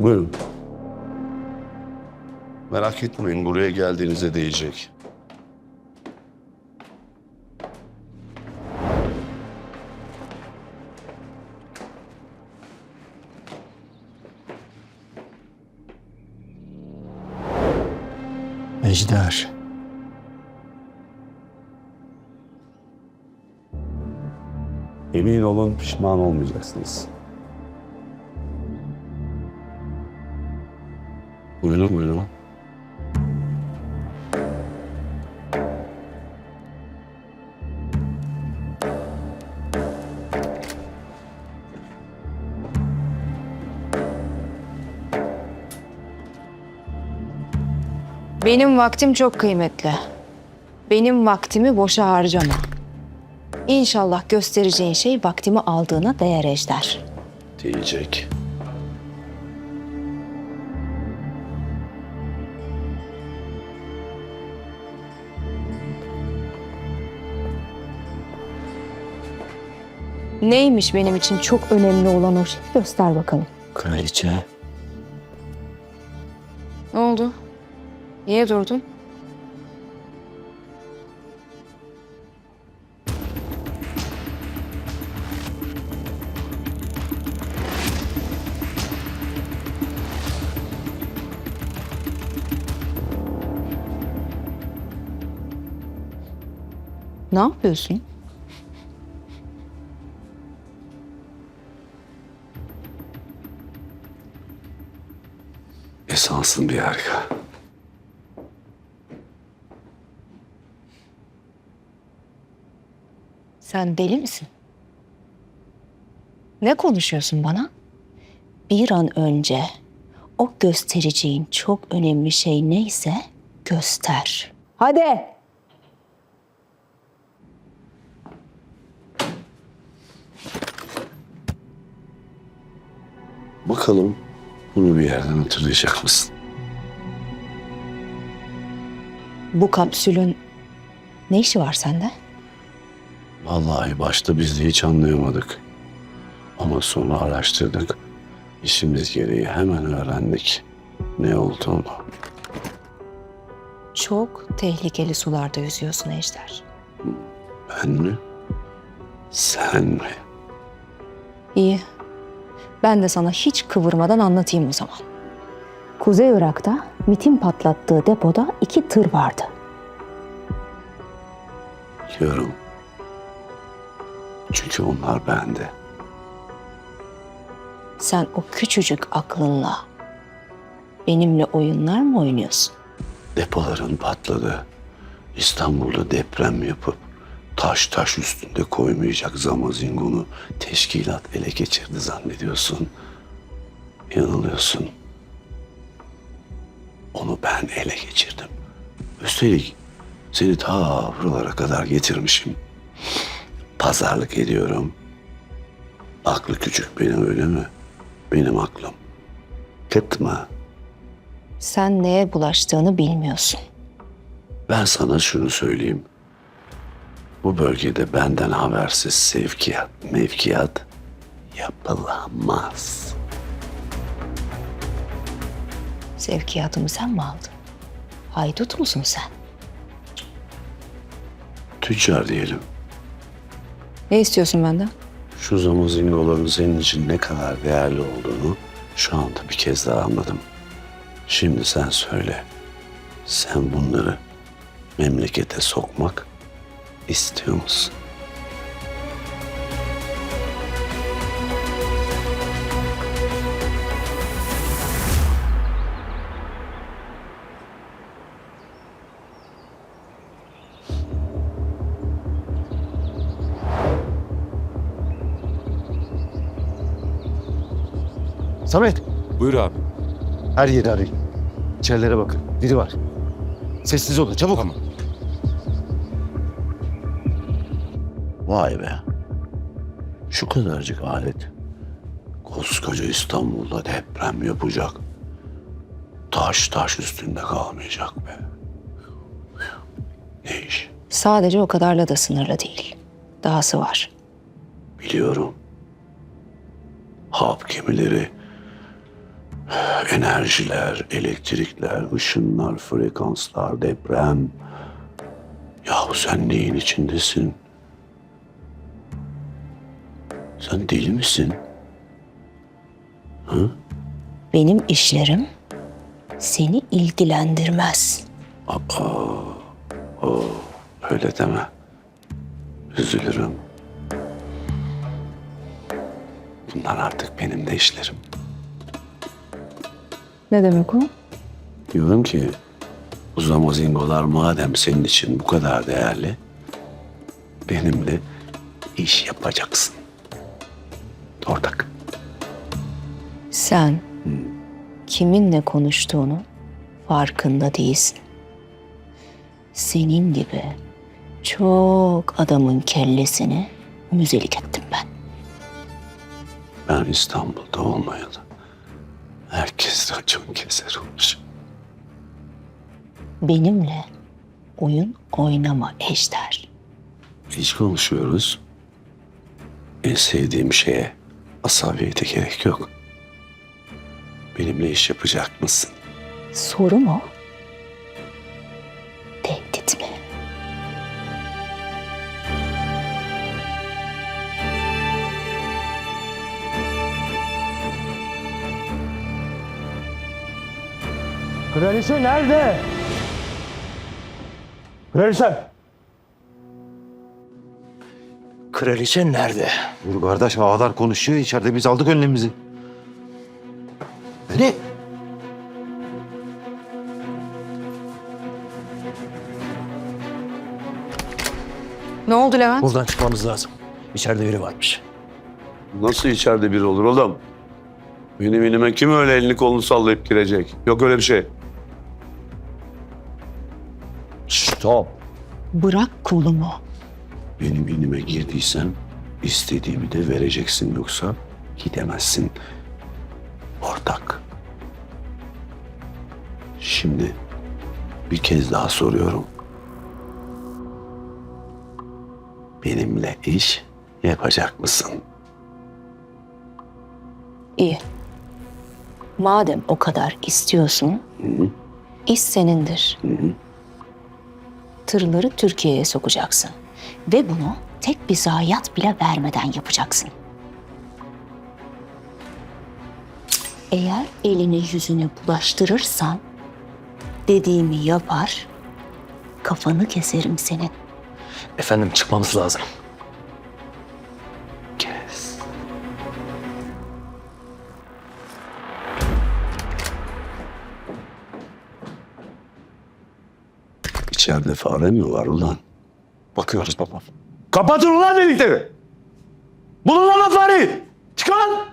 Buyurun. Merak etmeyin buraya geldiğinize değecek. Ejder. Emin olun pişman olmayacaksınız. Buyurun buyurun. Benim vaktim çok kıymetli. Benim vaktimi boşa harcama. İnşallah göstereceğin şey vaktimi aldığına değer Ejder. Diyecek. Neymiş benim için çok önemli olan o şey? Göster bakalım. Kraliçe. Ne oldu? Niye durdun? Ne yapıyorsun? Esansın bir harika. Sen deli misin? Ne konuşuyorsun bana? Bir an önce o göstereceğin çok önemli şey neyse göster. Hadi. Bakalım bunu bir yerden hatırlayacak mısın? Bu kapsülün ne işi var sende? Vallahi başta biz de hiç anlayamadık. Ama sonra araştırdık. İşimiz gereği hemen öğrendik ne olduğunu. Çok tehlikeli sularda yüzüyorsun Ejder. Ben mi? Sen mi? İyi. Ben de sana hiç kıvırmadan anlatayım o zaman. Kuzey Irak'ta MIT'in patlattığı depoda iki tır vardı. Biliyorum. Çünkü onlar bende. Sen o küçücük aklınla benimle oyunlar mı oynuyorsun? Depoların patladı. İstanbul'da deprem yapıp taş taş üstünde koymayacak Zamazingonu teşkilat ele geçirdi zannediyorsun. Yanılıyorsun. Onu ben ele geçirdim. Üstelik seni ta buralara kadar getirmişim. Pazarlık ediyorum. Aklı küçük benim öyle mi? Benim aklım. Kıtma. Sen neye bulaştığını bilmiyorsun. Ben sana şunu söyleyeyim. Bu bölgede benden habersiz sevkiyat, mevkiyat yapılamaz. Sevkiyatımı sen mi aldın? Haydut musun sen? Tüccar diyelim. Ne istiyorsun benden? Şu zamazingoların senin için ne kadar değerli olduğunu şu anda bir kez daha anladım. Şimdi sen söyle. Sen bunları memlekete sokmak istiyor musun? Samet, Buyur abi. her yeri arayın. İçerilere bakın. Biri var. Sessiz olun, çabuk. Tamam. Vay be. Şu kadarcık alet. Koskoca İstanbul'da deprem yapacak. Taş taş üstünde kalmayacak be. Ne iş? Sadece o kadarla da sınırlı değil. Dahası var. Biliyorum. Hap gemileri Enerjiler, elektrikler, ışınlar, frekanslar, deprem. Yahu sen neyin içindesin? Sen deli misin? Benim işlerim seni ilgilendirmez. Öyle deme. Üzülürüm. Bunlar artık benim de işlerim. Ne demek o? Diyorum ki bu zamazingolar madem senin için bu kadar değerli benimle iş yapacaksın. Ortak. Sen kiminle konuştuğunu farkında değilsin. Senin gibi çok adamın kellesini müzelik ettim ben. Ben İstanbul'da olmayalı. Herkes racon keser olmuş. Benimle oyun oynama Ejder. Hiç konuşuyoruz. En sevdiğim şeye asabiyete gerek yok. Benimle iş yapacak mısın? Soru mu? Tehdit mi? Kraliçe nerede? Kraliçe. Kraliçe nerede? Dur kardeş ağalar konuşuyor içeride biz aldık önlemimizi. Ne? Ne oldu Levent? Buradan çıkmamız lazım. İçeride biri varmış. Nasıl içeride biri olur oğlum? Benim elime kim öyle elini kolunu sallayıp girecek? Yok öyle bir şey. Stop. Bırak kolumu. Benim inime girdiysen istediğimi de vereceksin yoksa gidemezsin. Ortak. Şimdi bir kez daha soruyorum. Benimle iş yapacak mısın? İyi. Madem o kadar istiyorsun, iş senindir. Tırları Türkiye'ye sokacaksın. Ve bunu tek bir zayiat bile vermeden yapacaksın. Eğer elini yüzüne bulaştırırsan, dediğimi yapar, kafanı keserim senin. Efendim çıkmamız lazım. Kes. İçeride fare mi var ulan? Bakıyoruz baba. Kapatın ulan delikleri. Bulun lan. Çıkar. Tamam.